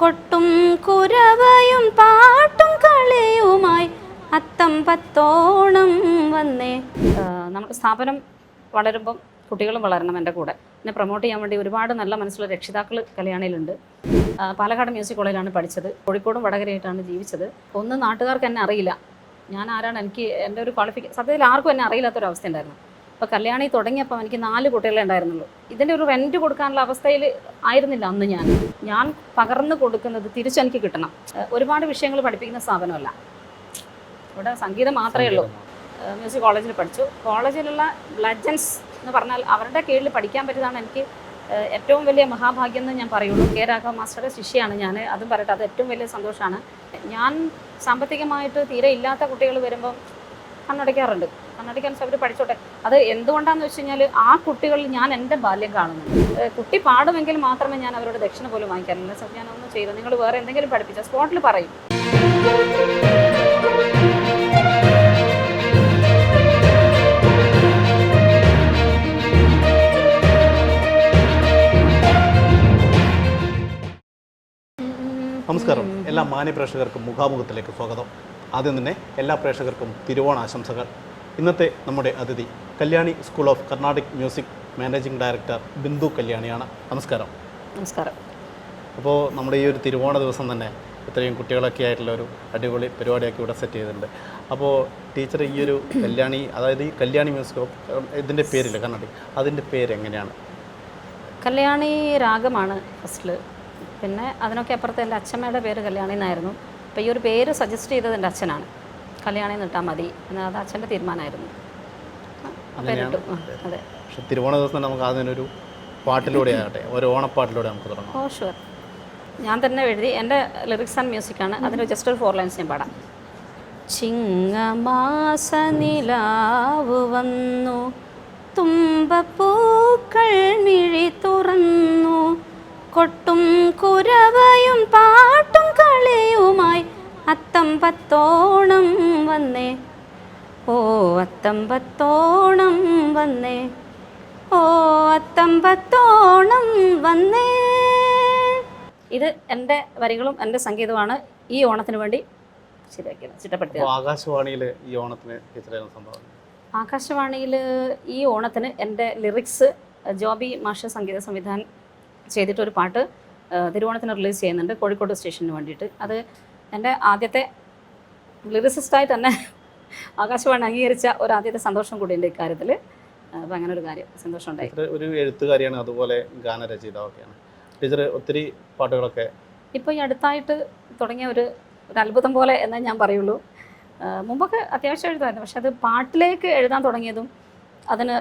കൊട്ടും കുരവയും പാട്ടും കളിയുമായി അത്തം പത്തോണം വന്നേ. നമ്മുടെ സ്ഥാപനം വളരുമ്പം കുട്ടികളും വളരണം എന്റെ കൂടെ. എന്നെ പ്രൊമോട്ട് ചെയ്യാൻ വേണ്ടി ഒരുപാട് നല്ല മനസ്സുള്ള രക്ഷിതാക്കൾ കല്യാണിയിലുണ്ട്. പാലക്കാട് മ്യൂസിക് കോളേജിലാണ് പഠിച്ചത്. കോഴിക്കോടും വടകരയായിട്ടാണ് ജീവിച്ചത്. ഒന്ന് നാട്ടുകാർക്ക് എന്നെ അറിയില്ല. ഞാൻ ആരാണ്? എനിക്ക് എന്റെ ഒരു ക്വാളിഫിക്കേഷൻ സത്യത്തിൽ ആർക്കും എന്നെ അറിയില്ലാത്തൊരു അവസ്ഥ ഉണ്ടായിരുന്നു. അപ്പോൾ കല്യാണി തുടങ്ങിയപ്പോൾ എനിക്ക് നാല് കുട്ടികളെ ഉണ്ടായിരുന്നുള്ളൂ. ഇതിന്റെ ഒരു റെന്റ് കൊടുക്കാനുള്ള അവസ്ഥയിൽ ആയിരുന്നില്ല അന്ന് ഞാൻ. ഞാൻ പകർന്നു കൊടുക്കുന്നത് തിരിച്ചെനിക്ക് കിട്ടണം. ഒരുപാട് വിഷയങ്ങൾ പഠിപ്പിക്കുന്ന സ്ഥാപനമല്ല. ഇവിടെ സംഗീതം മാത്രമേ ഉള്ളൂ. മ്യൂസിക് കോളേജിൽ പഠിച്ചു. കോളേജിലുള്ള ലെജൻസ് എന്ന് പറഞ്ഞാൽ അവരുടെ കീഴിൽ പഠിക്കാൻ പറ്റിയതാണ് എനിക്ക് ഏറ്റവും വലിയ മഹാഭാഗ്യം എന്ന് ഞാൻ പറയുള്ളൂ. കെ രാഘവ മാസ്റ്ററുടെ ശിഷ്യയാണ് ഞാൻ. അതും പറയട്ടെ അത് ഏറ്റവും വലിയ സന്തോഷമാണ്. ഞാൻ സാമ്പത്തികമായിട്ട് തീരെ ഇല്ലാത്ത കുട്ടികൾ വരുമ്പം കണ്ണടയ്ക്കാറുണ്ട്. കണ്ണടയ്ക്കാൻ അവർ പഠിച്ചോട്ടെ. അത് എന്തുകൊണ്ടാന്ന് വെച്ച് കഴിഞ്ഞാൽ ആ കുട്ടികളിൽ ഞാൻ എന്റെ ബാല്യം കാണുന്നു കുട്ടി പാടുമെങ്കിൽ മാത്രമേ ഞാൻ അവരോട് ദക്ഷിണ പോലും വാങ്ങിക്കാറില്ല സത്യം ഞാനൊന്നും ചെയ്തു നിങ്ങൾ വേറെ എന്തെങ്കിലും പഠിപ്പിച്ച സ്പോട്ടിൽ പറയും. നമസ്കാരം. എല്ലാ മാന്യ പ്രേക്ഷകർക്കും മുഖാമുഖത്തിലേക്ക് സ്വാഗതം. ആദ്യം തന്നെ എല്ലാ പ്രേക്ഷകർക്കും തിരുവോണ ആശംസകൾ ഇന്നത്തെ നമ്മുടെ അതിഥി Kalyani school of Carnatic music managing director Bindu കല്യാണിയാണ്. നമസ്കാരം. നമസ്കാരം. അപ്പോൾ നമ്മുടെ ഈ ഒരു തിരുവോണ ദിവസം തന്നെ ഇത്രയും കുട്ടികളൊക്കെ ആയിട്ടുള്ള ഒരു അടിപൊളി പരിപാടിയൊക്കെ ഇവിടെ സെറ്റ് ചെയ്തിട്ടുണ്ട്. അപ്പോൾ ടീച്ചർ ഈ ഒരു കല്യാണി അതായത് ഈ കല്യാണി മ്യൂസിക് ഇതിന്റെ പേരില്ല കർണാടിക്? അതിന്റെ പേര് എങ്ങനെയാണ് കല്യാണി രാഗമാണ് ഫസ്റ്റിൽ പിന്നെ അതിനൊക്കെ അപ്പുറത്ത് എന്റെ അച്ഛമ്മയുടെ പേര് കല്യാണി എന്നായിരുന്നു. അപ്പോൾ ഈ ഒരു പേര് സജസ്റ്റ് ചെയ്തത് എന്റെ അച്ഛനാണ്. കല്യാണി നിട്ടാൽ മതി എന്നാൽ അത് അച്ഛന്റെ തീരുമാനമായിരുന്നു. അതെ. പക്ഷെ തിരുവോണ ദിവസം നമുക്ക് അതിനൊരു പാട്ടിലൂടെ ആകട്ടെ ഒരു ഓണപ്പാട്ടിലൂടെ നമുക്ക് തുടങ്ങാം. ഓ ഷുവർ ഞാൻ തന്നെ എഴുതി എന്റെ ലിറിക്സ് ആൻഡ് മ്യൂസിക് ആണ്. അതിന് ജസ്റ്റ് ഒരു ഫോർ ലൈൻസ് ഞാൻ പാടാം. ചിങ്ങമാസ നിലാവ് വന്നു തുമ്പപ്പൂക്കൾ മിഴി തുറന്നു കൊട്ടും കുരവയും പാട്ടും കളിയുമായി അത്തം പത്തോണം വന്നേ. ഓ അത്തം പത്തോണം വന്നേ. ഓ അത്തം പത്തോണം വന്നേ. ഇത് എന്റെ വരികളും എന്റെ സംഗീതവുമാണ് ഈ ഓണത്തിന് വേണ്ടി ശരിയാക്കിയത് ചിട്ടപ്പെടുത്തിയത്. ആകാശവാണിയിൽ ഈ ഓണത്തിന് സംഭവം? ആകാശവാണിയിൽ ഈ ഓണത്തിന് എന്റെ ലിറിക്സ് ജോബി മാഷ സംഗീത സംവിധാനം ചെയ്തിട്ടൊരു പാട്ട് തിരുവോണത്തിന് റിലീസ് ചെയ്യുന്നുണ്ട് കോഴിക്കോട് സ്റ്റേഷന് വേണ്ടിയിട്ട്. അത് എന്റെ ആദ്യത്തെ ലിറിസിസ്റ്റായി തന്നെ ആകാശവാണി അംഗീകരിച്ച ഒരു ആദ്യത്തെ സന്തോഷം കൂടി ഉണ്ട് ഇക്കാര്യത്തിൽ അപ്പോൾ അങ്ങനെ ഒരു കാര്യം സന്തോഷം ഉണ്ടായി ഒരു എഴുത്തുകാരിയാണ് അതുപോലെ ഗാനരചയിതാവൊക്കെയാണ്. ടീച്ചർ ഒത്തിരി പാട്ടുകളൊക്കെ ഇപ്പോൾ ഈ അടുത്തായിട്ട് തുടങ്ങിയ ഒരു ഒരു അത്ഭുതം പോലെ എന്നേ ഞാൻ പറയുള്ളൂ. മുമ്പൊക്കെ അത്യാവശ്യം എഴുതുമായിരുന്നു പക്ഷെ അത് പാട്ടിലേക്ക് എഴുതാൻ തുടങ്ങിയതും അതിന്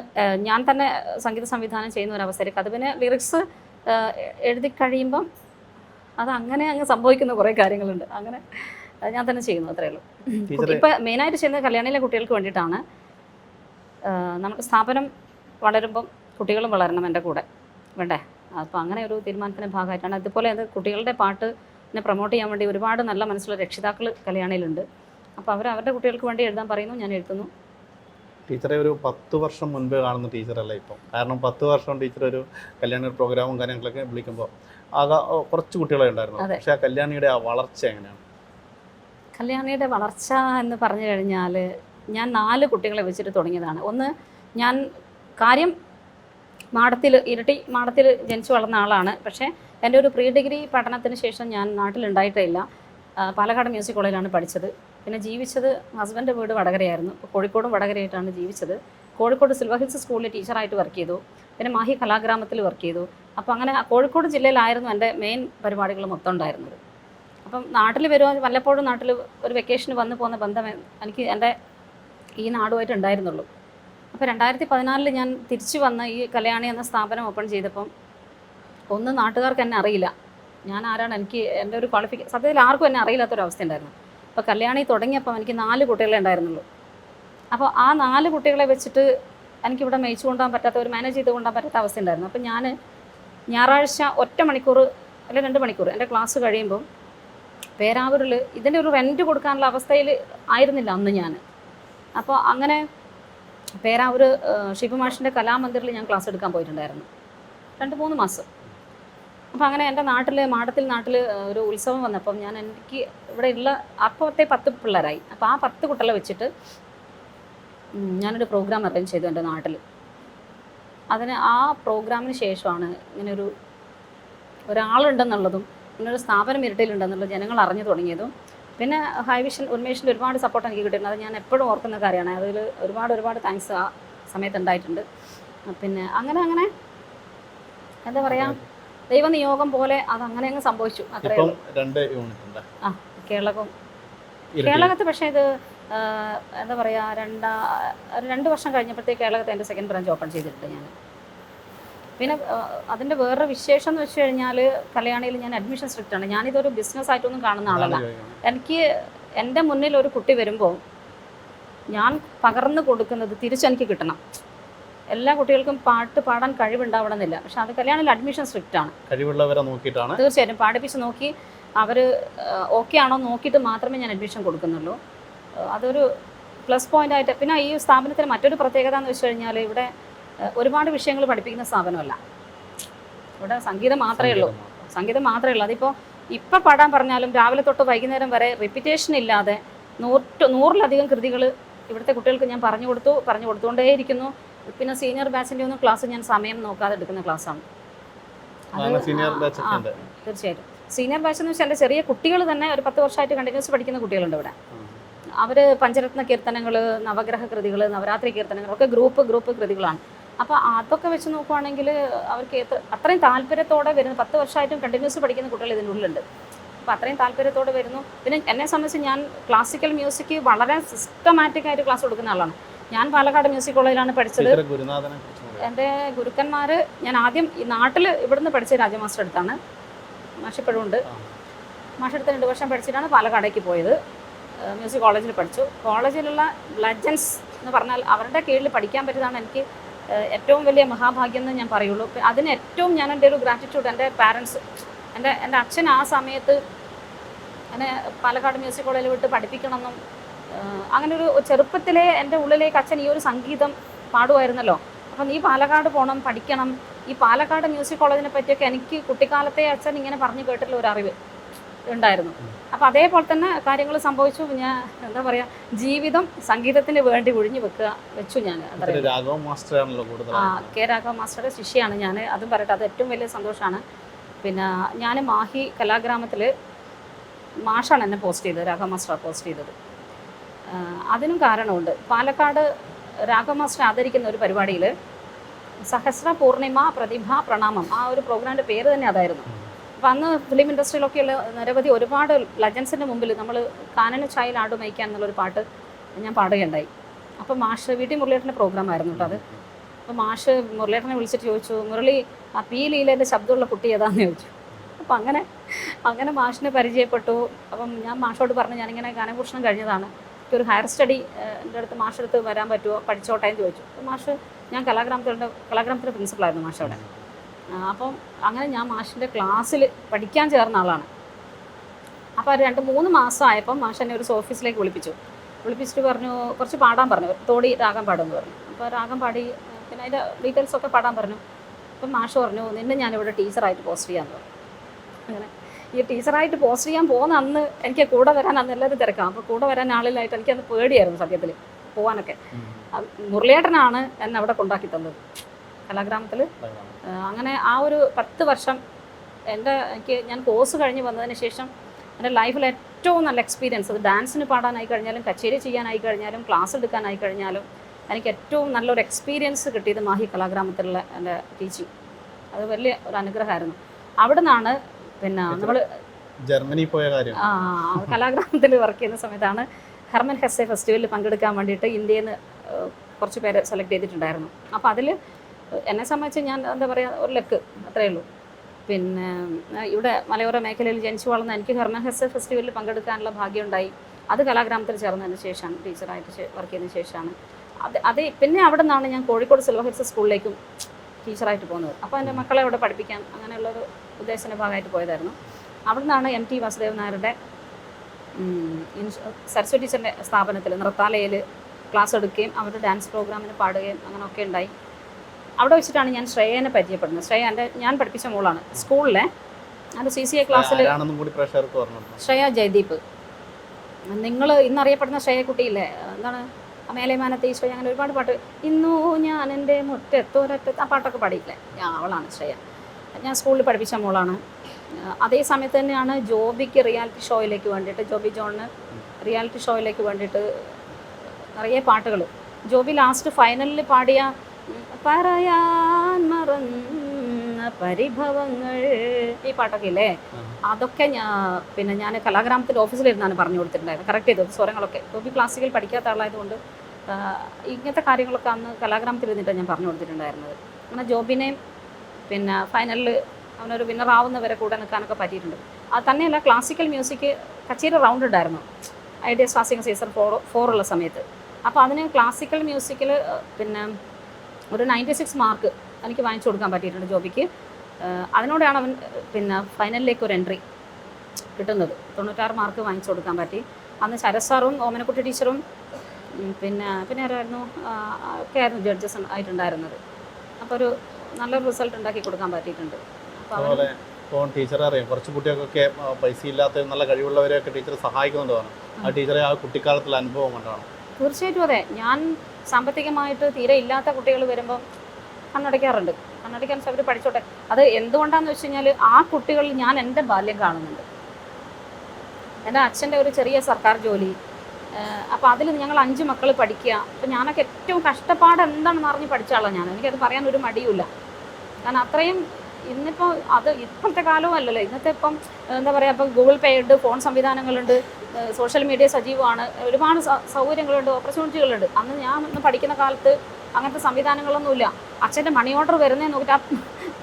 ഞാൻ തന്നെ സംഗീത സംവിധാനം ചെയ്യുന്ന ഒരു അവസ്ഥയിലേക്ക്. അത് പിന്നെ ലിറിക്സ് എഴുതി കഴിയുമ്പം അത് അങ്ങനെ അങ്ങ് സംഭവിക്കുന്ന കുറേ കാര്യങ്ങളുണ്ട്. അങ്ങനെ അത് ഞാൻ തന്നെ ചെയ്യുന്നു അത്രേ ഉള്ളൂ. ഇപ്പൊ മെയിനായിട്ട് ചെയ്യുന്നത് കല്യാണിയിലെ കുട്ടികൾക്ക് വേണ്ടിയിട്ടാണ്. നമുക്ക് സ്ഥാപനം വളരുമ്പം കുട്ടികളും വളരണം എന്റെ കൂടെ. വേണ്ടേ? അപ്പോൾ അങ്ങനെ ഒരു തീരുമാനത്തിന്റെ ഭാഗമായിട്ടാണ്. അതുപോലെ അത് കുട്ടികളുടെ പാട്ട് എന്നെ പ്രൊമോട്ട് ചെയ്യാൻ വേണ്ടി ഒരുപാട് നല്ല മനസ്സുള്ള രക്ഷിതാക്കൾ കല്യാണിയിലുണ്ട്. അപ്പോൾ അവർ അവരുടെ കുട്ടികൾക്ക് വേണ്ടി എഴുതാൻ പറയുന്നു ഞാൻ എഴുതുന്നു. ടീച്ചറെ ഒരു പത്ത് വർഷം മുൻപ് കാണുന്ന ടീച്ചറല്ല ഇപ്പം? കാരണം പത്ത് വർഷം ടീച്ചർ ഒരു കല്യാണ പ്രോഗ്രാമും കാര്യങ്ങളൊക്കെ വിളിക്കുമ്പോൾ ആകെ കുറച്ച് കുട്ടികളെ ഉണ്ടായിരുന്നു. അതെ. പക്ഷെ ആ കല്യാണിയുടെ ആ വളർച്ച എങ്ങനെയാണ്? കല്യാണിയുടെ വളർച്ച എന്ന് പറഞ്ഞു കഴിഞ്ഞാൽ ഞാൻ നാല് കുട്ടികളെ വെച്ചിട്ട് തുടങ്ങിയതാണ്. ഒന്ന് ഞാൻ കാര്യം മാടത്തിൽ ഇരട്ടി മാടത്തിൽ ജനിച്ചു വളർന്ന ആളാണ്. പക്ഷേ എന്റെ ഒരു പ്രീ ഡിഗ്രി പഠനത്തിന് ശേഷം ഞാൻ നാട്ടിലുണ്ടായിട്ടേ ഇല്ല ആ, പാലക്കാട് മ്യൂസിക് കോളേജിലാണ് പഠിച്ചത്. പിന്നെ ജീവിച്ചത് ഹസ്ബൻഡ് വീട് വടകരയായിരുന്നു. അപ്പോൾ കോഴിക്കോടും വടകരയായിട്ടാണ് ജീവിച്ചത്. കോഴിക്കോട് സിൽവർ ഹിൽസ് സ്കൂളിൽ ടീച്ചറായിട്ട് വർക്ക് ചെയ്തു. പിന്നെ മാഹി കലാഗ്രാമത്തിൽ വർക്ക് ചെയ്തു. അപ്പോൾ അങ്ങനെ കോഴിക്കോട് ജില്ലയിലായിരുന്നു എന്റെ മെയിൻ പരിപാടികൾ മൊത്തം ഉണ്ടായിരുന്നത്. അപ്പം നാട്ടിൽ വരുവാ വല്ലപ്പോഴും നാട്ടിൽ ഒരു വെക്കേഷന് വന്ന് പോകുന്ന ബന്ധം എനിക്ക് എന്റെ ഈ നാടുമായിട്ട് ഉണ്ടായിരുന്നുള്ളൂ. അപ്പോൾ രണ്ടായിരത്തി പതിനാലിൽ ഞാൻ തിരിച്ചു വന്ന് ഈ കല്യാണി എന്ന സ്ഥാപനം ഓപ്പൺ ചെയ്തപ്പം ഒന്നും നാട്ടുകാർക്ക് എന്നെ അറിയില്ല. ഞാൻ ആരാണ് എനിക്ക് എന്റെ ഒരു ക്വാളിഫിക്കേഷൻ സത്യത്തിൽ ആർക്കും എന്നെ അറിയില്ലാത്തൊരു അവസ്ഥ ഉണ്ടായിരുന്നു. അപ്പോൾ കല്യാണി തുടങ്ങിയപ്പം എനിക്ക് നാല് കുട്ടികളെ ഉണ്ടായിരുന്നുള്ളൂ. അപ്പോൾ ആ നാല് കുട്ടികളെ വെച്ചിട്ട് എനിക്കിവിടെ മേയിച്ചു കൊണ്ടുപോകാൻ പറ്റാത്ത ഒരു മാനേജ് ചെയ്ത് കൊണ്ടുപോകാൻ പറ്റാത്ത അവസ്ഥ ഉണ്ടായിരുന്നു. അപ്പോൾ ഞാൻ ഞായറാഴ്ച ഒറ്റ മണിക്കൂർ അല്ലെങ്കിൽ രണ്ട് മണിക്കൂർ എന്റെ ക്ലാസ് കഴിയുമ്പം പേരാവൂരിൽ ഇതിന്റെ ഒരു റെന്റ് കൊടുക്കാനുള്ള അവസ്ഥയിൽ ആയിരുന്നില്ല അന്ന് ഞാൻ. അപ്പോൾ അങ്ങനെ പേരാവൂർ ഷിബുമാഷിന്റെ കലാമന്ദിറിൽ ഞാൻ ക്ലാസ് എടുക്കാൻ പോയിട്ടുണ്ടായിരുന്നു. രണ്ട് മൂന്ന് മാസം. അപ്പോൾ അങ്ങനെ എന്റെ നാട്ടിൽ മാടത്തിൽ നാട്ടിൽ ഒരു ഉത്സവം വന്നപ്പം ഞാൻ എനിക്ക് ഇവിടെ ഉള്ള അപ്പോഴത്തെ പത്ത് പിള്ളേരായി. അപ്പോൾ ആ പത്ത് കുട്ടികളെ വെച്ചിട്ട് ഞാനൊരു പ്രോഗ്രാം അറേഞ്ച് ചെയ്തു എന്റെ നാട്ടിൽ. അതിന് ആ പ്രോഗ്രാമിന് ശേഷമാണ് ഇങ്ങനെ ഒരു ഒരാളുണ്ടെന്നുള്ളതും ഇങ്ങനൊരു സ്ഥാപനം ഇരട്ടിയിലുണ്ടെന്നുള്ളത് ജനങ്ങൾ അറിഞ്ഞു തുടങ്ങിയതും. പിന്നെ ഹൈവിഷൻ ഉന്മേഷിന്റെ ഒരുപാട് സപ്പോർട്ട് എനിക്ക് കിട്ടിയിട്ടുണ്ട്. അത് ഞാൻ എപ്പോഴും ഓർക്കുന്ന കാര്യമാണ്. അതിൽ ഒരുപാട് ഒരുപാട് താങ്ക്സ് ആ സമയത്ത് ഉണ്ടായിട്ടുണ്ട്. പിന്നെ അങ്ങനെ അങ്ങനെ എന്താ പറയാ? ദൈവനിയോഗം പോലെ അത് അങ്ങനെ അങ്ങ് സംഭവിച്ചു. അത്രേ ഇപ്പം രണ്ട് യൂണിറ്റ് ആ കേളകം കേളകത്ത് പക്ഷേ ഇത് എന്താ പറയുക രണ്ടാ ഒരു രണ്ട് വർഷം കഴിഞ്ഞപ്പോഴത്തേക്ക് കേരളത്തിൽ എന്റെ സെക്കൻഡ് ബ്രാഞ്ച് ഓപ്പൺ ചെയ്തിട്ടുണ്ട് ഞാൻ. പിന്നെ അതിന്റെ വേറൊരു വിശേഷം എന്ന് വെച്ച് കഴിഞ്ഞാൽ കല്യാണിയിൽ ഞാൻ അഡ്മിഷൻ സ്ട്രിക്റ്റ് ആണ്. ഞാനിതൊരു ബിസിനസ് ആയിട്ടൊന്നും കാണുന്ന ആളല്ല. എനിക്ക് എന്റെ മുന്നിൽ ഒരു കുട്ടി വരുമ്പോൾ ഞാൻ പകർന്നു കൊടുക്കുന്നത് തിരിച്ചെനിക്ക് കിട്ടണം. എല്ലാ കുട്ടികൾക്കും പാട്ട് പാടാൻ കഴിവുണ്ടാവണമെന്നില്ല. പക്ഷെ അത് കല്യാണിൽ അഡ്മിഷൻ സ്ട്രിക്റ്റ് ആണ്. കഴിവുള്ളവരെ നോക്കിയിട്ടാണ്? തീർച്ചയായിട്ടും പാടിപ്പിച്ച് നോക്കി അവർ ഓക്കെ ആണോ നോക്കിയിട്ട് മാത്രമേ ഞാൻ അഡ്മിഷൻ കൊടുക്കുന്നുള്ളൂ. അതൊരു പ്ലസ് പോയിന്റ് ആയിട്ട് പിന്നെ ഈ സ്ഥാപനത്തിന് മറ്റൊരു പ്രത്യേകത എന്ന് വെച്ച് കഴിഞ്ഞാൽ ഇവിടെ ഒരുപാട് വിഷയങ്ങൾ പഠിപ്പിക്കുന്ന സ്ഥാപനമല്ല. ഇവിടെ സംഗീതം മാത്രമേ ഉള്ളൂ. സംഗീതം മാത്രമേ ഉള്ളൂ. അതിപ്പോൾ ഇപ്പം പാടാൻ പറഞ്ഞാലും രാവിലെ തൊട്ട് വൈകുന്നേരം വരെ റിപ്പിറ്റേഷൻ ഇല്ലാതെ നൂറ് നൂറിലധികം കൃതികൾ ഇവിടുത്തെ കുട്ടികൾക്ക് ഞാൻ പറഞ്ഞു കൊടുത്തു പറഞ്ഞു കൊടുത്തുകൊണ്ടേയിരിക്കുന്നു. പിന്നെ സീനിയർ ബാച്ചിന്റെ ഒന്നും ക്ലാസ് ഞാൻ സമയം നോക്കാതെ എടുക്കുന്ന ക്ലാസ്സാണ് തീർച്ചയായിട്ടും. സീനിയർ ബാച്ച് എന്ന് വെച്ചാൽ ചെറിയ കുട്ടികൾ തന്നെ ഒരു പത്ത് വർഷമായിട്ട് കണ്ടിന്യൂസ് പഠിക്കുന്ന കുട്ടികളുണ്ട് ഇവിടെ. അവർ പഞ്ചരത്ന കീർത്തനങ്ങൾ നവഗ്രഹ കൃതികൾ നവരാത്രി കീർത്തനങ്ങൾ ഒക്കെ ഗ്രൂപ്പ് ഗ്രൂപ്പ് കൃതികളാണ്. അപ്പോൾ അതൊക്കെ വെച്ച് നോക്കുവാണെങ്കിൽ അവർക്ക് അത്രയും താല്പര്യത്തോടെ വരുന്നു പത്ത് വർഷമായിട്ടും കണ്ടിന്യൂസ് പഠിക്കുന്ന കുട്ടികൾ ഇതിനുള്ളിലുണ്ട് അപ്പോൾ അത്രയും താല്പര്യത്തോടെ വരുന്നു. പിന്നെ എന്നെ സംബന്ധിച്ച് ഞാൻ ക്ലാസിക്കൽ മ്യൂസിക് വളരെ സിസ്റ്റമാറ്റിക് ആയിട്ട് ക്ലാസ് കൊടുക്കുന്ന ആളാണ്. ഞാൻ പാലക്കാട് മ്യൂസിക് കോളേജിലാണ് പഠിച്ചത്. എന്റെ ഗുരുക്കന്മാർ ഞാൻ ആദ്യം ഈ നാട്ടിൽ ഇവിടുന്ന് പഠിച്ച രാജമാസ്റ്റർ അടുത്താണ്. മാഷിപ്പോഴും ഉണ്ട്. മാഷെടുത്ത് രണ്ട് വർഷം പഠിച്ചിട്ടാണ് പാലക്കാടേക്ക് പോയത്. മ്യൂസിക് കോളേജിൽ പഠിച്ചു. കോളേജിലുള്ള ലെജൻസ് എന്ന് പറഞ്ഞാൽ അവരുടെ കീഴിൽ പഠിക്കാൻ പറ്റിയതാണ് എനിക്ക് ഏറ്റവും വലിയ മഹാഭാഗ്യം എന്ന് ഞാൻ പറയുള്ളൂ. അതിന് ഏറ്റവും ഞാൻ എന്റെ ഒരു ഗ്രാറ്റിറ്റ്യൂഡ് എന്റെ പാരൻസ് എന്റെ എന്റെ അച്ഛൻ ആ സമയത്ത് എന്നെ പാലക്കാട് മ്യൂസിക് കോളേജിൽ വിട്ട് പഠിപ്പിക്കണമെന്നും അങ്ങനെ ഒരു ചെറുപ്പത്തിലേ എന്റെ ഉള്ളിലേക്ക് അച്ഛൻ ഈ ഒരു സംഗീതം പാടുമായിരുന്നല്ലോ. അപ്പം നീ പാലക്കാട് പോകണം പഠിക്കണം. ഈ പാലക്കാട് മ്യൂസിക് കോളേജിനെ പറ്റിയൊക്കെ എനിക്ക് കുട്ടിക്കാലത്തെ അച്ഛൻ ഇങ്ങനെ പറഞ്ഞു കേട്ടിട്ടുള്ള ഒരു അറിവ്. ഉണ്ടായിരുന്നു. അപ്പോൾ അതേപോലെ തന്നെ കാര്യങ്ങൾ സംഭവിച്ചു. ഞാൻ എന്താ പറയുക ജീവിതം സംഗീതത്തിന് വേണ്ടി ഒഴിഞ്ഞു വെക്കുക വെച്ചു ഞാൻ ആ കെ രാഘവ മാസ്റ്ററുടെ ശിഷ്യയാണ് ഞാൻ അതും പറയട്ടെ അത് ഏറ്റവും വലിയ സന്തോഷമാണ് പിന്നെ ഞാൻ മാഹി കലാഗ്രാമത്തിൽ മാഷാണ് എന്നെ പോസ്റ്റ് ചെയ്തത് രാഘവ മാസ്റ്റർ പോസ്റ്റ് ചെയ്തത്. അതിനും കാരണമുണ്ട്. പാലക്കാട് രാഘവ മാസ്റ്റർ ആദരിക്കുന്ന ഒരു പരിപാടിയിൽ സഹസ്ര പൂർണിമ പ്രതിഭ പ്രണാമം ആ ഒരു പ്രോഗ്രാമിന്റെ പേര് തന്നെ അതായിരുന്നു. അപ്പം അന്ന് ഫിലിം ഇൻഡസ്ട്രിയിലൊക്കെയുള്ള നിരവധി ഒരുപാട് ലജൻസിന്റെ മുമ്പിൽ നമ്മൾ കാനന ചായൽ ആട് മയിക്കാൻ എന്നുള്ളൊരു പാട്ട് ഞാൻ പാടുകയുണ്ടായി. അപ്പോൾ മാഷ് വി ടി മുരളിയേട്ടന്റെ പ്രോഗ്രാം ആയിരുന്നു കേട്ടോ അത്. അപ്പോൾ മാഷ് മുരളിയേട്ടനെ വിളിച്ചിട്ട് ചോദിച്ചു മുരളി ആ പി ലീലേന്റെ ശബ്ദമുള്ള കുട്ടി ഏതാന്ന് ചോദിച്ചു. അപ്പം അങ്ങനെ അങ്ങനെ മാഷിനെ പരിചയപ്പെട്ടു. അപ്പം ഞാൻ മാഷോട് പറഞ്ഞു ഞാനിങ്ങനെ ഗാനഭൂഷണം കഴിഞ്ഞതാണ്. എനിക്കൊരു ഹയർ സ്റ്റഡി എന്റെ അടുത്ത് മാഷെടുത്ത് വരാൻ പറ്റുമോ പഠിച്ചോട്ടെ? എന്ന് ചോദിച്ചു. മാഷ് ഞാൻ കലാഗ്രാമത്തിന്റെ കലാഗ്രാമത്തിലെ പ്രിൻസിപ്പളായിരുന്നു മാഷ് അവിടെ അപ്പം അങ്ങനെ ഞാൻ മാഷിന്റെ ക്ലാസ്സിൽ പഠിക്കാൻ ചേർന്ന ആളാണ്. അപ്പോൾ ഒരു രണ്ട് മൂന്ന് മാസമായപ്പം മാഷ് എന്നെ ഒരു ഓഫീസിലേക്ക് വിളിപ്പിച്ചു. വിളിപ്പിച്ചിട്ട് പറഞ്ഞു കുറച്ച് പാടാൻ പറഞ്ഞു. തോടി രാഗം പാടുമെന്ന് പറഞ്ഞു. അപ്പോൾ രാഗം പാടി പിന്നെ അതിന്റെ ഡീറ്റെയിൽസൊക്കെ പാടാൻ പറഞ്ഞു. അപ്പം മാഷ് പറഞ്ഞു നിന്നെ ഞാനിവിടെ ടീച്ചറായിട്ട് പോസ്റ്റ് ചെയ്യാമെന്ന് പറഞ്ഞു. അങ്ങനെ. ഈ ടീച്ചറായിട്ട് പോസ്റ്റ് ചെയ്യാൻ പോകുന്ന അന്ന് എനിക്ക് കൂടെ വരാൻ അന്ന് എല്ലാവരും തിരക്കാം. അപ്പോൾ കൂടെ വരാൻ ആളിലായിട്ട് എനിക്കത് പേടിയായിരുന്നു സത്യത്തിൽ പോകാനൊക്കെ മുരളിയേട്ടനാണ് എന്നെ അവിടെ കൊണ്ടാക്കി തന്നത്. കലാഗ്രാമത്തിൽ അങ്ങനെ ആ ഒരു പത്ത് വർഷം എന്റെ എനിക്ക് ഞാൻ കോഴ്സ് കഴിഞ്ഞ് വന്നതിന് ശേഷം എന്റെ ലൈഫിൽ ഏറ്റവും നല്ല എക്സ്പീരിയൻസ് അത് ഡാൻസിന് പാടാനായി കഴിഞ്ഞാലും കച്ചേരി ചെയ്യാനായി കഴിഞ്ഞാലും ക്ലാസ് എടുക്കാനായി കഴിഞ്ഞാലും എനിക്ക് ഏറ്റവും നല്ലൊരു എക്സ്പീരിയൻസ് കിട്ടിയത് മാഹി കലാഗ്രാമത്തിലുള്ള എന്റെ ടീച്ചിങ്. അത് വലിയ ഒരു അനുഗ്രഹമായിരുന്നു. അവിടെ നിന്നാണ് പിന്നെ നമ്മൾ ജർമ്മനി പോയ കാര്യം. ആ കലാഗ്രാമത്തിൽ വർക്ക് ചെയ്യുന്ന സമയത്താണ് ഹെർമൻ ഹെസ്സെ ഫെസ്റ്റിവലിൽ പങ്കെടുക്കാൻ വേണ്ടിയിട്ട് ഇന്ത്യയിൽ നിന്ന് കുറച്ച് പേരെ സെലക്ട് ചെയ്തിട്ടുണ്ടായിരുന്നു. അപ്പോൾ അതിൽ എന്നെ സംബന്ധിച്ച് ഞാൻ എന്താ പറയുക ഒരു ലക്ക് അത്രയേ ഉള്ളൂ. പിന്നെ ഇവിടെ മലയോര മേഖലയിൽ ജനിച്ചു വളർന്ന എനിക്ക് ഹെർമൻ ഫെസ്റ്റിവലിൽ പങ്കെടുക്കാനുള്ള ഭാഗ്യമുണ്ടായി. അത് കലാഗ്രാമത്തിൽ ചേർന്നതിന് ശേഷമാണ് ടീച്ചറായിട്ട് വർക്ക് ചെയ്തതിന് ശേഷമാണ്. അത് അത് പിന്നെ അവിടെ നിന്നാണ് ഞാൻ കോഴിക്കോട് സിൽവർ ഹിൽസ് സ്കൂളിലേക്കും ടീച്ചറായിട്ട് പോകുന്നത്. അപ്പോൾ എന്റെ മക്കളെ അവിടെ പഠിപ്പിക്കാൻ അങ്ങനെയുള്ളൊരു ഉദ്ദേശത്തിന്റെ ഭാഗമായിട്ട് പോയതായിരുന്നു. അവിടെ നിന്നാണ് എം ടി വാസുദേവൻ നായരുടെ സരസ്വതി ടീച്ചറിന്റെ സ്ഥാപനത്തിൽ നൃത്താലയയിൽ ക്ലാസ് എടുക്കുകയും അവരുടെ ഡാൻസ് പ്രോഗ്രാമിന് പാടുകയും അങ്ങനെയൊക്കെ ഉണ്ടായി. അവിടെ വെച്ചിട്ടാണ് ഞാൻ ശ്രേയനെ പരിചയപ്പെടുന്നത്. ശ്രേയ എന്റെ ഞാൻ പഠിപ്പിച്ച മോളാണ് സ്കൂളിലെ. അത് സി സി എ ക്ലാസ്സിൽ ശ്രേയ ജയദീപ്. നിങ്ങൾ ഇന്നറിയപ്പെടുന്ന ശ്രേയ കുട്ടിയില്ലേ? എന്താണ്? മേലേമാനത്തെ ഈശ്വര അങ്ങനെ ഒരുപാട് പാട്ട്. ഇന്നു ഞാൻ എന്റെ മുറ്റത്തൊരറ്റ ആ പാട്ടൊക്കെ പാടിയില്ലേ ഞാൻ അവളാണ് ശ്രേയ. ഞാൻ സ്കൂളിൽ പഠിപ്പിച്ച മോളാണ്. അതേ സമയത്ത് തന്നെയാണ് ജോബിക്ക് റിയാലിറ്റി ഷോയിലേക്ക് വേണ്ടിയിട്ട് ജോബി ജോണിന് റിയാലിറ്റി ഷോയിലേക്ക് വേണ്ടിയിട്ട് നിറയെ പാട്ടുകൾ ജോബി ലാസ്റ്റ് ഫൈനലിൽ പാടിയ പറയാൻ മറന്ന പരിഭവങ്ങൾ. ഈ പാട്ടൊക്കെ ഇല്ലേ? അതൊക്കെ ഞാൻ പിന്നെ ഞാൻ കലാഗ്രാമത്തിന്റെ ഓഫീസിലിരുന്നാണ് പറഞ്ഞു കൊടുത്തിട്ടുണ്ടായിരുന്നത്. കറക്റ്റ് ചെയ്തത് സ്വരങ്ങളൊക്കെ. ഗോപി ക്ലാസിക്കൽ പഠിക്കാത്ത ആളായതുകൊണ്ട് ഇങ്ങനത്തെ കാര്യങ്ങളൊക്കെ അന്ന് കലാഗ്രാമത്തിൽ ഇരുന്നിട്ടാണ് ഞാൻ പറഞ്ഞു കൊടുത്തിട്ടുണ്ടായിരുന്നത്. അങ്ങനെ ജോബിനെയും പിന്നെ ഫൈനലിൽ അവനൊരു വിന്നർ ആവുന്നവരെ കൂടെ നിൽക്കാനൊക്കെ പറ്റിയിട്ടുണ്ട്. അത് തന്നെയല്ല ക്ലാസിക്കൽ മ്യൂസിക് കച്ചേരി റൗണ്ട് ഉണ്ടായിരുന്നു ഐഡിയസ് ക്ലാസിക്കൽ സീസൺ ഫോർ ഉള്ള സമയത്ത്. അപ്പോൾ അതിന് ക്ലാസിക്കൽ മ്യൂസിക്കിൽ പിന്നെ ഒരു നയന്റി സിക്സ് മാർക്ക് എനിക്ക് വാങ്ങിച്ചു കൊടുക്കാൻ പറ്റിയിട്ടുണ്ട് ജോബിക്ക്. അതിനോടാണ് അവൻ പിന്നെ ഫൈനലിലേക്ക് ഒരു എൻട്രി കിട്ടുന്നത്. തൊണ്ണൂറ്റാറ് മാർക്ക് വാങ്ങിച്ചു കൊടുക്കാൻ പറ്റി. അന്ന് ശരത് സാറും ഓമനക്കുട്ടി ടീച്ചറും പിന്നെ പിന്നെ ആരായിരുന്നു? ഒക്കെ ആയിരുന്നു ജഡ്ജസ് ആയിട്ടുണ്ടായിരുന്നത്. അപ്പോൾ ഒരു നല്ലൊരു റിസൾട്ട് ഉണ്ടാക്കി കൊടുക്കാൻ പറ്റിയിട്ടുണ്ട്. അപ്പോൾ ഇപ്പോൾ ടീച്ചർ അറിയാം കുറച്ച് കുട്ടികൾക്കൊക്കെ പൈസ ഇല്ലാത്ത നല്ല കഴിവുള്ളവരെയൊക്കെ ടീച്ചർ സഹായിക്കുന്നുണ്ടാണ് ആ ടീച്ചറെ ആ കുട്ടിക്കാലത്തുള്ള അനുഭവം കൊണ്ടാണ്. തീർച്ചയായിട്ടും അതെ. ഞാൻ സാമ്പത്തികമായിട്ട് തീരെ ഇല്ലാത്ത കുട്ടികൾ വരുമ്പോൾ കണ്ണടയ്ക്കാറുണ്ട്. കണ്ണടയ്ക്കാൻ അവർ പഠിച്ചോട്ടെ. അത് എന്തുകൊണ്ടാന്ന് വെച്ച് കഴിഞ്ഞാൽ ആ കുട്ടികളിൽ ഞാൻ എന്റെ ബാല്യം കാണുന്നുണ്ട്. എന്റെ അച്ഛന്റെ ഒരു ചെറിയ സർക്കാർ ജോലി. അപ്പോൾ അതിൽ ഞങ്ങൾ അഞ്ച് മക്കൾ പഠിക്കുക. അപ്പോൾ ഞാനൊക്കെ ഏറ്റവും കഷ്ടപ്പാട് എന്താണെന്ന് അറിഞ്ഞ് പഠിച്ചാളാണ് ഞാൻ. എനിക്കത് പറയാൻ ഒരു മടിയുമില്ല. കാരണം അത്രയും ഇന്നിപ്പോൾ അത് ഇപ്പോഴത്തെ കാലവും അല്ലല്ലോ. ഇന്നത്തെ ഇപ്പം എന്താ പറയുക ഇപ്പം ഗൂഗിൾ പേ ഉണ്ട് ഫോൺ സംവിധാനങ്ങളുണ്ട് സോഷ്യൽ മീഡിയ സജീവമാണ് ഒരുപാട് സൗകര്യങ്ങളുണ്ട് ഓപ്പർച്യൂണിറ്റികളുണ്ട് അന്ന് ഞാൻ ഇന്ന് പഠിക്കുന്ന കാലത്ത് അങ്ങനത്തെ സംവിധാനങ്ങളൊന്നുമില്ല. അച്ഛന്റെ മണി ഓർഡർ വരുന്നേ നോക്കിയിട്ട് ആ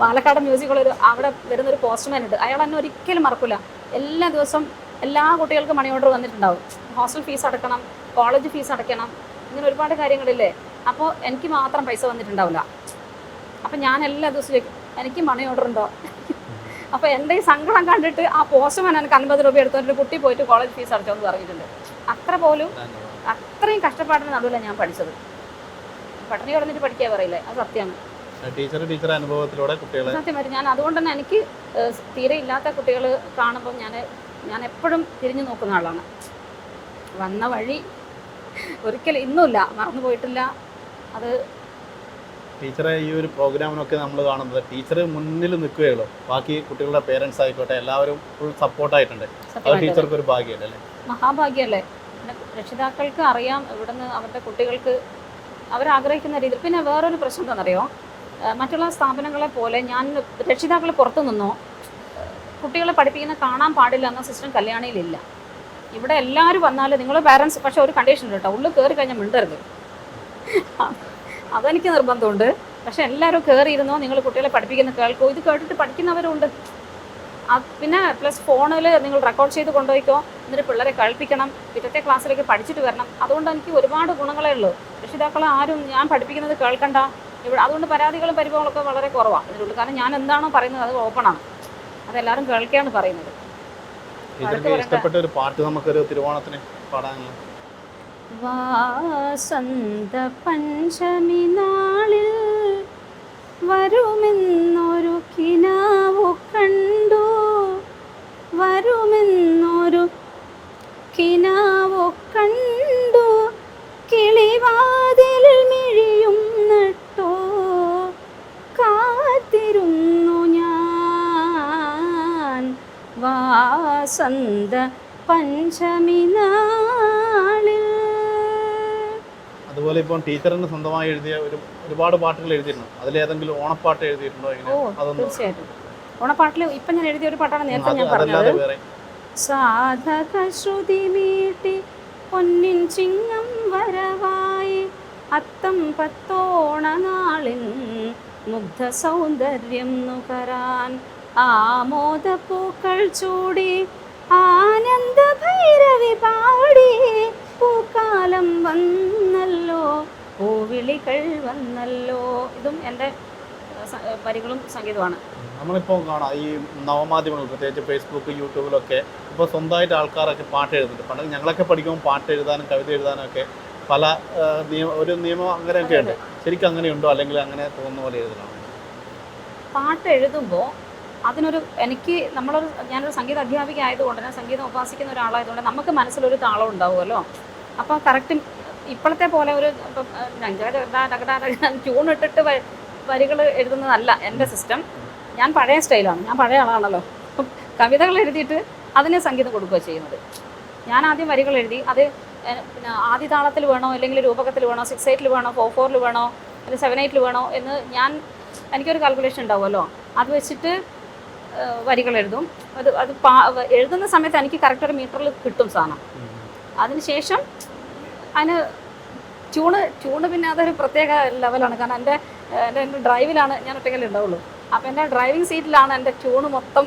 പാലക്കാട് മ്യൂസിക് ഒരു അവിടെ വരുന്നൊരു പോസ്റ്റ്മാൻ ഉണ്ട്. അയാൾ എന്നെ ഒരിക്കലും മറക്കില്ല എല്ലാ ദിവസവും എല്ലാ കുട്ടികൾക്കും മണി ഓർഡർ വന്നിട്ടുണ്ടാവും. ഹോസ്റ്റൽ ഫീസ് അടക്കണം കോളേജ് ഫീസ് അടയ്ക്കണം ഇങ്ങനെ ഒരുപാട് കാര്യങ്ങളില്ലേ? അപ്പോൾ എനിക്ക് മാത്രം പൈസ വന്നിട്ടുണ്ടാവില്ല. അപ്പം ഞാൻ എല്ലാ ദിവസവും എനിക്ക് മണി ഓർഡർ ഉണ്ടോ? അപ്പോൾ എന്റെ ഈ സങ്കടം കണ്ടിട്ട് ആ പോസ്റ്റ്മാൻ എനിക്ക് അൻപത് രൂപ എടുത്തോണ്ട് കുട്ടി പോയിട്ട് കോളേജ് ഫീസ് അടച്ചോ എന്ന് പറഞ്ഞിട്ടുണ്ട്. അത്ര പോലും അത്രയും കഷ്ടപ്പാടിന് നടുവിലാണ് ഞാൻ പഠിച്ചത്. പട്ടിണി കിടന്നിട്ട് പഠിക്കാൻ പറയില്ലേ? അത് സത്യമാണ് ടീച്ചർ ടീച്ചർ അനുഭവത്തിലൂടെ കുട്ടികളെ സത്യമായിട്ട് ഞാൻ അതുകൊണ്ട് തന്നെ എനിക്ക് തീരെ ഇല്ലാത്ത കുട്ടികൾ കാണുമ്പോൾ ഞാൻ ഞാൻ എപ്പോഴും തിരിഞ്ഞു നോക്കുന്ന ആളാണ്. വന്ന വഴി ഒരിക്കലും ഇന്നുമില്ല. മറന്നു പോയിട്ടില്ല. അത് ടീച്ചറെ ഈ ഒരു പ്രോഗ്രാമിനൊക്കെ നമ്മൾ കാണുന്നത്. ടീച്ചർ മുന്നിൽ നിൽക്കുകയുള്ളൂ. ബാക്കി കുട്ടികളുടെ പേരൻസ് ആയിക്കോട്ടെ എല്ലാവരും ഫുൾ സപ്പോർട്ടായിട്ടുണ്ട് അത് ടീച്ചർക്ക് ഒരു ഭാഗ്യമല്ലേ അല്ലേ? മഹാഭാഗ്യമല്ലേ രക്ഷിതാക്കൾക്ക് അറിയാം ഇവിടുന്ന് അവരുടെ കുട്ടികൾക്ക് അവരാഗ്രഹിക്കുന്ന രീതിയിൽ പിന്നെ വേറൊരു പ്രശ്നം എന്താണെന്നറിയോ? മറ്റുള്ള സ്ഥാപനങ്ങളെ പോലെ ഞാൻ രക്ഷിതാക്കൾ പുറത്തു നിന്നോ കുട്ടികളെ പഠിപ്പിക്കുന്ന കാണാൻ പാടില്ല എന്ന സിസ്റ്റം കല്യാണിയിലില്ല. ഇവിടെ എല്ലാവരും വന്നാലും നിങ്ങൾ പാരൻസ് പക്ഷേ ഒരു കണ്ടീഷൻ ഉണ്ട് കേട്ടോ. ഉള്ളിൽ കയറി കഴിഞ്ഞാൽ മിണ്ടരുത്. അതെനിക്ക് നിർബന്ധമുണ്ട്. പക്ഷെ എല്ലാവരും കയറിയിരുന്നോ നിങ്ങൾ കുട്ടികളെ പഠിപ്പിക്കുന്ന കേൾക്കോ? ഇത് കേട്ടിട്ട് പഠിക്കുന്നവരുണ്ട്. പിന്നെ പ്ലസ് ഫോണിൽ നിങ്ങൾ റെക്കോർഡ് ചെയ്ത് കൊണ്ടുപോയിക്കോ. എന്നിട്ട് പിള്ളേരെ കേൾപ്പിക്കണം. പിറ്റത്തെ ക്ലാസ്സിലേക്ക് പഠിച്ചിട്ട് വരണം. അതുകൊണ്ട് എനിക്ക് ഒരുപാട് ഗുണങ്ങളേ ഉള്ളൂ. രക്ഷിതാക്കളെ ആരും ഞാൻ പഠിപ്പിക്കുന്നത് കേൾക്കണ്ട. ഇവിടെ അതുകൊണ്ട് പരാതികളും പരിഭവങ്ങളൊക്കെ വളരെ കുറവാണ് ഇതിനുള്ളൂ കാരണം ഞാൻ എന്താണോ പറയുന്നത് അത് ഓപ്പണാണ് അതെല്ലാവരും കേൾക്കുകയാണ് പറയുന്നത്. ഇഷ്ടപ്പെട്ട ഒരു പാട്ട് നമുക്കൊരു തിരുവോണത്തിന് പാടാനുള്ള. വാസന്ത പഞ്ചമി നാളിൽ വരുമെന്നൊരു കിനാവു കണ്ടു. വരുമെന്നൊരു കിനാവു കണ്ടു. കിളിവാതിലിൽ മിഴിയും നട്ടോ. കാത്തിരുന്നു ഞാൻ വാസന്ത പഞ്ചമി നാളിൽ അതുപോലെ ഇപ്പം ടീച്ചറിന് സ്വന്തമായി എഴുതിയ ഒരു ഒരുപാട് പാട്ടുകൾ എഴുതിയിട്ടുണ്ട്. അതിലേതെങ്കിലും ഓണപ്പാട്ട് എഴുതിയിട്ടുണ്ടോ ഓ ഇങ്ങനെ അതൊന്നും തീർച്ചയായിട്ടും. ഓണപ്പാട്ടിൽ ഇപ്പം ഞാൻ എഴുതിയ ഒരു പാട്ടാണ് നേരത്തെ ഞാൻ പറഞ്ഞത് അതല്ലാതെ വേറെ. സാധക ശ്രുതി മീട്ടി പൊന്നിൻ ചിങ്ങം വരവായി. അത്തം പത്തോണ നാളിൻ മുഗ്ധ സൗന്ദര്യം നുകരാൻ. ആമോദ പൂക്കൾ ചൂടി ആനന്ദ ഭൈരവി പാടി. പൂക്കാലം വന്നല്ലോ പൂവിളികൾ വന്നല്ലോ. ഇതും എന്റെ വരികളും സംഗീതമാണ് നമ്മളിപ്പോൾ കാണാം ഈ നവമാധ്യമങ്ങൾ പ്രത്യേകിച്ച് ഫേസ്ബുക്ക് യൂട്യൂബിലൊക്കെ ഇപ്പോൾ സ്വന്തമായിട്ട് ആൾക്കാരൊക്കെ പാട്ട് എഴുതുന്നുണ്ട്. പണ്ട് ഞങ്ങളൊക്കെ പഠിക്കുമ്പോൾ പാട്ട് എഴുതാനും കവിത എഴുതാനും ഒക്കെ പല നിയമ ഒരു നിയമം അങ്ങനെയൊക്കെ ഉണ്ട്. ശരിക്കും അങ്ങനെയുണ്ടോ? അല്ലെങ്കിൽ അങ്ങനെ തോന്നുന്ന പോലെ എഴുതണം പാട്ട് എഴുതുമ്പോൾ അതിനൊരു എനിക്ക് നമ്മളൊരു ഞാനൊരു സംഗീത അധ്യാപിക ആയതുകൊണ്ട് ഞാൻ സംഗീതം ഉപാസിക്കുന്ന ഒരാളായതുകൊണ്ട് നമുക്ക് മനസ്സിലൊരു താളം ഉണ്ടാവുമല്ലോ. അപ്പോൾ കറക്റ്റ് ഇപ്പോഴത്തെ പോലെ ഒരു ട്യൂൺ ഇട്ടിട്ട് വരികൾ എഴുതുന്നതല്ല എന്റെ സിസ്റ്റം ഞാൻ പഴയ സ്റ്റൈലാണ് ഞാൻ പഴയ ആളാണല്ലോ. കവിതകൾ എഴുതിയിട്ട് അതിന് സംഗീതം കൊടുക്കുക ചെയ്യുന്നത്. ഞാൻ ആദ്യം വരികൾ എഴുതി അത് പിന്നെ ആദ്യ താളത്തിൽ വേണോ അല്ലെങ്കിൽ രൂപകത്തിൽ വേണോ സിക്സ് എയ്റ്റിൽ വേണോ ഫോർ ഫോറിൽ വേണോ അല്ലെങ്കിൽ സെവൻ എയ്റ്റിൽ വേണോ എന്ന് ഞാൻ എനിക്കൊരു കാൽക്കുലേഷൻ ഉണ്ടാവുമല്ലോ. അത് വെച്ചിട്ട് വരികൾ എഴുതും. അത് അത് എഴുതുന്ന സമയത്ത് എനിക്ക് കറക്റ്റ് ഒരു മീറ്ററിൽ കിട്ടും സാധനം. അതിനുശേഷം അതിന് ട്യൂണ് ട്യൂണ് പിന്നെ അതൊരു പ്രത്യേക ലെവലാണ് കാരണം എന്റെ എന്റെ ഡ്രൈവിലാണ് ഞാൻ ഒറ്റയ്ക്കല്ലേ ഉണ്ടാവുള്ളൂ. അപ്പോൾ എന്റെ ഡ്രൈവിംഗ് സീറ്റിലാണ് എന്റെ ട്യൂണ് മൊത്തം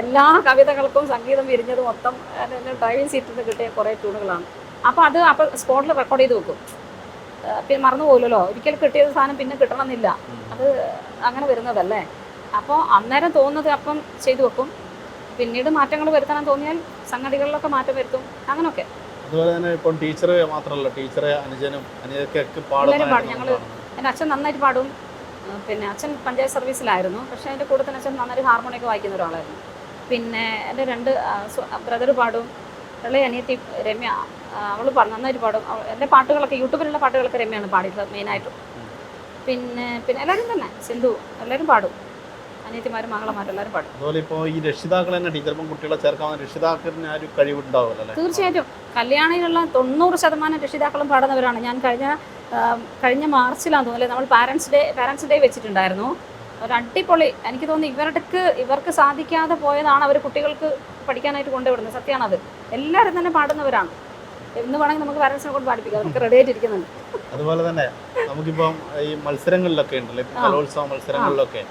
എല്ലാ കവിതകൾക്കും സംഗീതം വിരിഞ്ഞത് മൊത്തം എന്റെ ഡ്രൈവിംഗ് സീറ്റിൽ നിന്ന് കിട്ടിയ കുറേ ട്യൂണുകളാണ് അപ്പോൾ അത് അപ്പോൾ സ്പോട്ടിൽ റെക്കോർഡ് ചെയ്ത് വെക്കും. പിന്നെ മറന്നു പോകില്ലല്ലോ ഒരിക്കൽ കിട്ടിയ സാധനം പിന്നെ കിട്ടണമെന്നില്ല. അത് അങ്ങനെ വരുന്നതല്ലേ? അപ്പോൾ അന്നേരം തോന്നുന്നത് അപ്പം ചെയ്തു വെക്കും. പിന്നീട് മാറ്റങ്ങൾ വരുത്തണം തോന്നിയാൽ സംഗതികളിലൊക്കെ മാറ്റം വരുത്തും. അങ്ങനെയൊക്കെ അതുപോലെ തന്നെ ഇപ്പം ടീച്ചറെ മാത്രമല്ല ടീച്ചറെ അനുജനും പാടും. ഞങ്ങൾ എന്റെ അച്ഛൻ നന്നായിട്ട് പാടും. പിന്നെ അച്ഛൻ പഞ്ചായത്ത് സർവീസിലായിരുന്നു. പക്ഷേ എന്റെ കൂടെ തന്നെ അച്ഛൻ നന്നായിട്ട് ഹാർമോണിയൊക്കെ വായിക്കുന്ന ഒരാളായിരുന്നു. പിന്നെ എന്റെ രണ്ട് ബ്രദർ പാടും. ഇളയ അനിയത്തി രമ്യ അവൾ പാടും നന്നായിട്ട് പാടും. എന്റെ എന്റെ പാട്ടുകളൊക്കെ യൂട്യൂബിലുള്ള പാട്ടുകളൊക്കെ രമ്യാണ് പാടിയിട്ടുള്ളത് മെയിനായിട്ടും. പിന്നെ പിന്നെ എല്ലാവരും തന്നെ. സിന്ധു എല്ലാവരും പാടും. അനിയത്തിമാരും മംഗളമാരും എല്ലാവരും പാടും. അതുപോലെ ഇപ്പോൾ ഈ രക്ഷിതാക്കൾ തന്നെ ടീച്ചർ ഇപ്പം കുട്ടികളെ ചേർക്കാൻ രക്ഷിതാക്കളിന് ആ ഒരു കഴിവുണ്ടാവുമല്ലോ തീർച്ചയായിട്ടും. കല്യാണിലുള്ള തൊണ്ണൂറ് ശതമാനം രക്ഷിതാക്കളും പാടുന്നവരാണ്. ഞാൻ കഴിഞ്ഞ കഴിഞ്ഞ മാർച്ചിലാണ് തോന്നുന്നത് നമ്മൾ പാരൻസ് ഡേ പാരൻസ് ഡേ വെച്ചിട്ടുണ്ടായിരുന്നു. ഒരു അടിപൊളി എനിക്ക് തോന്നുന്നു ഇവരുടെക്ക് ഇവർക്ക് സാധിക്കാതെ പോയതാണ് അവർ കുട്ടികൾക്ക് പഠിക്കാനായിട്ട് കൊണ്ടുവിടുന്നത് സത്യമാണത്. എല്ലാവരും തന്നെ പാടുന്നവരാണ്. എന്ന് വേണമെങ്കിൽ നമുക്ക് പാരൻസിനെ കൊണ്ട് പാടിപ്പിക്കാം. നമുക്ക് റെഡി ആയിട്ടിരിക്കുന്നുണ്ട് അതുപോലെ തന്നെ നമുക്കിപ്പം ഈ മത്സരങ്ങളിലൊക്കെ ഉണ്ടല്ലോ കലോത്സവ മത്സരങ്ങളിലൊക്കെ.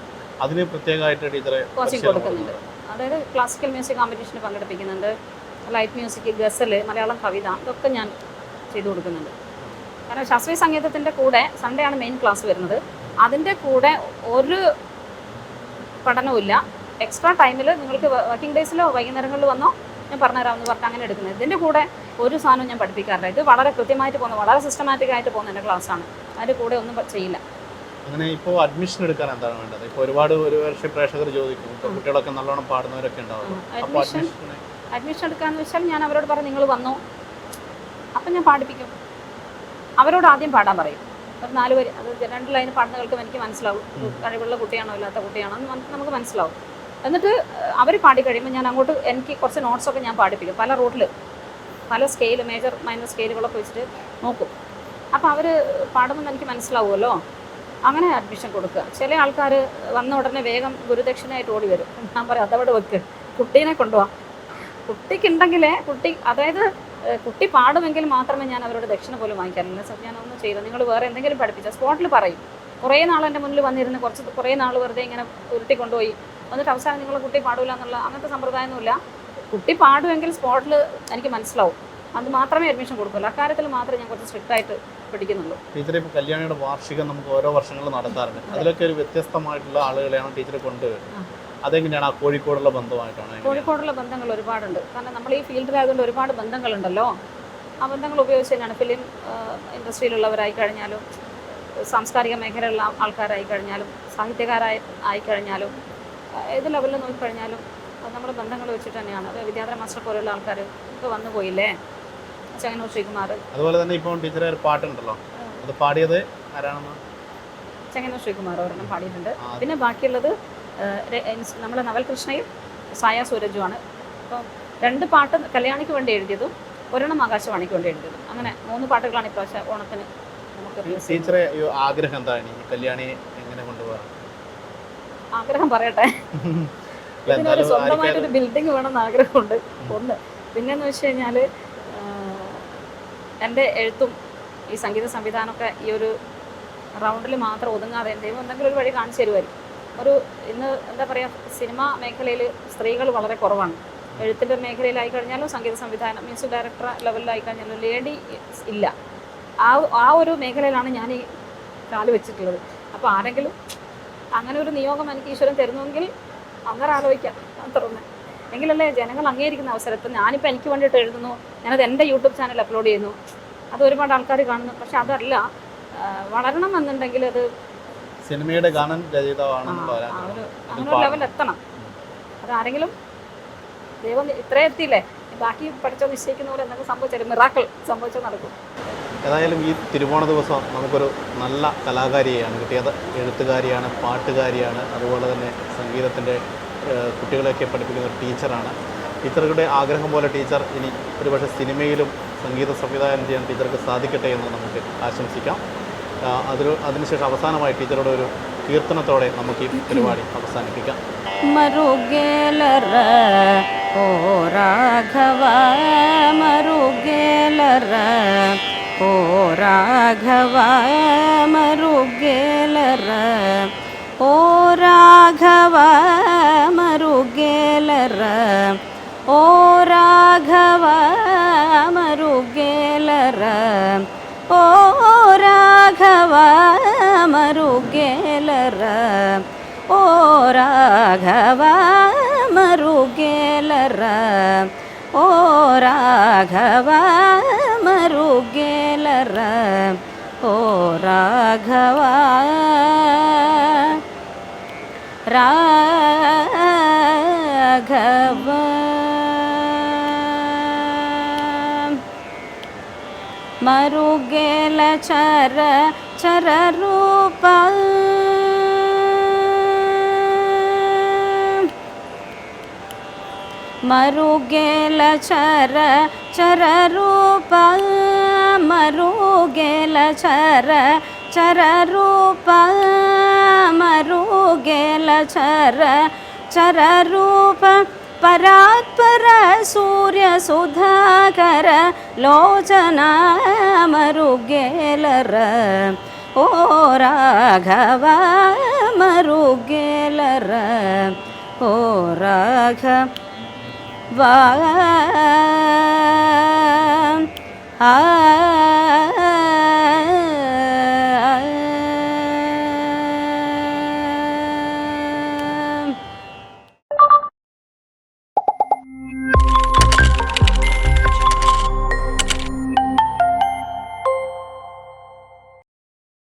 അതിന് പ്രത്യേകമായിട്ട് ടീച്ചറെ കോച്ചിങ് കൊടുക്കുന്നുണ്ട്. അതായത് ക്ലാസിക്കൽ മ്യൂസിക് കോമ്പറ്റീഷന് പങ്കെടുപ്പിക്കുന്നുണ്ട്. ലൈറ്റ് മ്യൂസിക് ഗസൽ മലയാളം കവിത ഇതൊക്കെ ഞാൻ ചെയ്തു കൊടുക്കുന്നുണ്ട്. കാരണം ശാസ്ത്രീയ സംഗീതത്തിന്റെ കൂടെ സൺഡേ ആണ് മെയിൻ ക്ലാസ് വരുന്നത്. അതിന്റെ കൂടെ ഒരു പഠനവുമില്ല എക്സ്ട്രാ ടൈമിൽ നിങ്ങൾക്ക് വർക്കിംഗ് ഡേയ്സിലോ വൈകുന്നേരങ്ങളിൽ വന്നോ ഞാൻ പറഞ്ഞുതരാമെന്ന് പറഞ്ഞിട്ട് അങ്ങനെ എടുക്കുന്നത്. ഇതിന്റെ കൂടെ ഒരു സാധനവും ഞാൻ പഠിപ്പിക്കാറില്ല. ഇത് വളരെ കൃത്യമായിട്ട് പോകുന്ന വളരെ സിസ്റ്റമാറ്റിക് ആയിട്ട് പോകുന്ന എന്റെ ക്ലാസ്സാണ് അതിന്റെ കൂടെ ഒന്നും ചെയ്യില്ല. അങ്ങനെ ഇപ്പോൾ അഡ്മിഷൻ എടുക്കാൻ എന്താണ് വേണ്ടത്? ഇപ്പോൾ ഒരുപാട് ഒരു വർഷം പ്രേക്ഷകർ ചോദിക്കും ഇപ്പോൾ കുട്ടികളൊക്കെ നല്ലോണം പാടുന്നവരൊക്കെ ഉണ്ടാവും അപ്പോൾ അഡ്മിഷൻ എടുക്കാന്ന് വെച്ചാൽ ഞാൻ അവരോട് പറഞ്ഞു നിങ്ങൾ വന്നോ. അപ്പം ഞാൻ പാടിപ്പിക്കും. അവരോട് ആദ്യം പാടാൻ പറയും. ഒരു നാല് പേര് അത് രണ്ട് ലൈൻ പാടുന്ന കേൾക്കും എനിക്ക് മനസ്സിലാവും. കഴിവുള്ള കുട്ടിയാണോ ഇല്ലാത്ത കുട്ടിയാണോ എന്ന് നമുക്ക് മനസ്സിലാവും. എന്നിട്ട് അവർ പാടി കഴിയുമ്പോൾ ഞാൻ അങ്ങോട്ട് എനിക്ക് കുറച്ച് നോട്ട്സൊക്കെ ഞാൻ പാടിപ്പിക്കും. പല റൂട്ടിൽ പല സ്കെയിൽ മേജർ മൈനർ സ്കെയിലുകളൊക്കെ വെച്ചിട്ട് നോക്കും. അപ്പോൾ അവർ പാടുമ്പോൾ എനിക്ക് മനസ്സിലാവുമല്ലോ. അങ്ങനെ അഡ്മിഷൻ കൊടുക്കുക. ചില ആൾക്കാർ വന്ന ഉടനെ വേഗം ഗുരുദക്ഷിണയായിട്ട് ഓടി വരും. ഞാൻ പറയാം അതവിടെ വെക്ക്. കുട്ടീനെ കൊണ്ടുപോവാം കുട്ടിക്കുണ്ടെങ്കിലേ കുട്ടി അതായത് കുട്ടി പാടുമെങ്കിൽ മാത്രമേ ഞാൻ അവരോട് ദക്ഷിണ പോലും വാങ്ങിക്കാറില്ല ഞാൻ ഒന്നും ചെയ്യില്ല. നിങ്ങൾ വേറെ എന്തെങ്കിലും പഠിപ്പിച്ച. സ്പോട്ടിൽ പറയും. കുറേ നാൾ എന്റെ മുന്നിൽ വന്നിരുന്ന് കുറച്ച് കുറേ നാൾ വെറുതെ ഇങ്ങനെ ഉരുട്ടി കൊണ്ടുപോയി എന്നിട്ട് അവസാനം നിങ്ങൾ കുട്ടി പാടില്ല എന്നുള്ള അങ്ങനത്തെ സമ്പ്രദായമൊന്നുമില്ല. കുട്ടി പാടുമെങ്കിൽ സ്പോട്ടിൽ എനിക്ക് മനസ്സിലാവും. അത് മാത്രമേ അഡ്മിഷൻ കൊടുക്കുള്ളൂ. അക്കാര്യത്തിൽ മാത്രമേ ഞാൻ കുറച്ച് സ്ട്രിക്റ്റ് ആയിട്ട് പഠിക്കുന്നുള്ളൂ. ടീച്ചർ ഇപ്പോൾ കല്യാണിയുടെ വാർഷികം നമുക്ക് ഓരോ വർഷങ്ങളിൽ നടത്താറുണ്ട്. അതിലൊക്കെ ഒരു വ്യത്യസ്തമായിട്ടുള്ള ആളുകളെയാണ് ടീച്ചർ കൊണ്ടുവരുന്നത്. അതെങ്ങനെയാണ് ആ കോഴിക്കോടുള്ള ബന്ധമായിട്ടാണ്? കോഴിക്കോടുള്ള ബന്ധങ്ങൾ ഒരുപാടുണ്ട് കാരണം നമ്മൾ ഈ ഫീൽഡിലായതുകൊണ്ട് ഒരുപാട് ബന്ധങ്ങളുണ്ടല്ലോ. ആ ബന്ധങ്ങൾ ഉപയോഗിച്ച് തന്നെയാണ് ഫിലിം ഇൻഡസ്ട്രിയിലുള്ളവരായി കഴിഞ്ഞാലും സാംസ്കാരിക മേഖലയിലുള്ള ആൾക്കാരായി കഴിഞ്ഞാലും സാഹിത്യകാരായി ആയി കഴിഞ്ഞാലും ആ, ഏത് ലെവലിൽ നോക്കിക്കഴിഞ്ഞാലും അത് നമ്മൾ ബന്ധങ്ങൾ വെച്ചിട്ട് തന്നെയാണ്. അത് വിദ്യാധര മാസ്റ്റർ പോലെയുള്ള ആൾക്കാർ ഒക്കെ വന്നു പോയില്ലേ? ചങ്ങനൂർ ശ്രീകുമാർ. അതുപോലെ തന്നെ ഇപ്പോൾ ടീച്ചറെ ഒരു പാട്ടുണ്ടല്ലോ. അത് പാടിയത് ആരാണെന്ന്? ചങ്ങനൂർ ശ്രീകുമാർ ഒരെണ്ണം പാടിയിട്ടുണ്ട്. പിന്നെ ബാക്കിയുള്ളത് നമ്മുടെ നവൽകൃഷ്ണയും സായ സൂരജുമാണ് അപ്പോൾ രണ്ട് പാട്ട് കല്യാണിക്ക് വേണ്ടി എഴുതിയതും ഒരെണ്ണം ആകാശവാണിക്ക് വേണ്ടി എഴുതിയതും. അങ്ങനെ മൂന്ന് പാട്ടുകളാണ് ഇപ്രാവശ്യം ഓണത്തിന് നമുക്ക് ടീച്ചറെ ആഗ്രഹം എന്താണ്? കല്യാണി എങ്ങനെ കൊണ്ടുപോകാൻ ആഗ്രഹം പറയട്ടെ. ഇതിനൊരു എന്തായാലും സ്വന്തമായിട്ടൊരു ബിൽഡിംഗ് വേണമെന്ന് ആഗ്രഹമുണ്ട്. ഒന്ന്. പിന്നെന്ന് വെച്ച് കഴിഞ്ഞാൽ എന്റെ എഴുത്തും ഈ സംഗീത സംവിധാനമൊക്കെ ഈ ഒരു റൗണ്ടിൽ മാത്രം ഒതുങ്ങാതെ എന്തെങ്കിലും എന്തെങ്കിലും ഒരു വഴി കാണിച്ചു തരുമായിരിക്കും. ഒരു ഇന്ന് എന്താ പറയുക സിനിമ മേഖലയിൽ സ്ത്രീകൾ വളരെ കുറവാണ്. എഴുത്തിന്റെ മേഖലയിലായി കഴിഞ്ഞാലും സംഗീത സംവിധാനം മ്യൂസിക് ഡയറക്ടർ ലെവലിലായി കഴിഞ്ഞാലും ലേഡി ഇല്ല. ആ ആ ഒരു മേഖലയിലാണ് ഞാൻ ഈ കാൽ വെച്ചിട്ടുള്ളത്. അപ്പോൾ ആരെങ്കിലും അങ്ങനെ ഒരു നിയോഗം എനിക്ക് ഈശ്വരൻ തരുന്നുവെങ്കിൽ അങ്ങനെ ആലോചിക്കാം അത്ര എങ്കിലല്ലേ ജനങ്ങൾ അംഗീകരിക്കുന്ന അവസരത്തിൽ ഞാനിപ്പോൾ എനിക്ക് വേണ്ടിയിട്ട് എഴുതുന്നു ഞാനത് എന്റെ യൂട്യൂബ് ചാനൽ അപ്ലോഡ് ചെയ്യുന്നു. അത് ഒരുപാട് ആൾക്കാർ കാണുന്നു. പക്ഷെ അതല്ല വളരണം എന്നുണ്ടെങ്കിൽ അത് സിനിമയുടെ ഗാനം അത് അങ്ങനെ ഒരു ലെവൽ എത്തണം. അവരാരെങ്കിലും ദൈവം ഇത്രേ എത്തിയില്ലേ? ബാക്കി പഠിച്ചോ നിശ്ചയിക്കുന്ന പോലെ എന്തെങ്കിലും സംഭവിച്ചാലും മിറാക്കൾ സംഭവിച്ചോ നടക്കും. ഏതായാലും ഈ തിരുവോണ ദിവസം നമുക്കൊരു നല്ല കലാകാരിയെയാണ് കിട്ടിയത്. എഴുത്തുകാരിയാണ് പാട്ടുകാരിയാണ്. അതുപോലെ തന്നെ സംഗീതത്തിന്റെ കുട്ടികളെയൊക്കെ പഠിപ്പിക്കുന്ന ഒരു ടീച്ചറാണ്. ടീച്ചറുടെ ആഗ്രഹം പോലെ ടീച്ചർ ഇനി ഒരുപക്ഷെ സിനിമയിലും സംഗീത സംവിധാനം ചെയ്യാൻ ടീച്ചർക്ക് സാധിക്കട്ടെ എന്ന് നമുക്ക് ആശംസിക്കാം. അതിൽ അതിന് അതിനുശേഷം അവസാനമായി ടീച്ചറുടെ ഒരു കീർത്തനത്തോടെ നമുക്ക് ഈ പരിപാടി അവസാനിപ്പിക്കാം. ഓ രാഘവ മറുകേലറ ഓ രാഘവ മറുകേലറ ഓ രാഘവ മറുകേലറ ഓ രാഘവ മറുകേലറ ഓ രാഘവ മറുകേലറ ഓ രാഘവ മറുകേലറ ഓ രാഘവ മറുകേലറ ഓ രാഘവ രാഘവ. മരുകേല ചര ചരൂപ മരുകേല ചര ചരൂപ മരുകേല ചര ചരൂപ र चर परात्पर सूर्यसुधाकर लोचनामरुगेलर। ओ राघव मरुगेलर। ओ राघ वा आ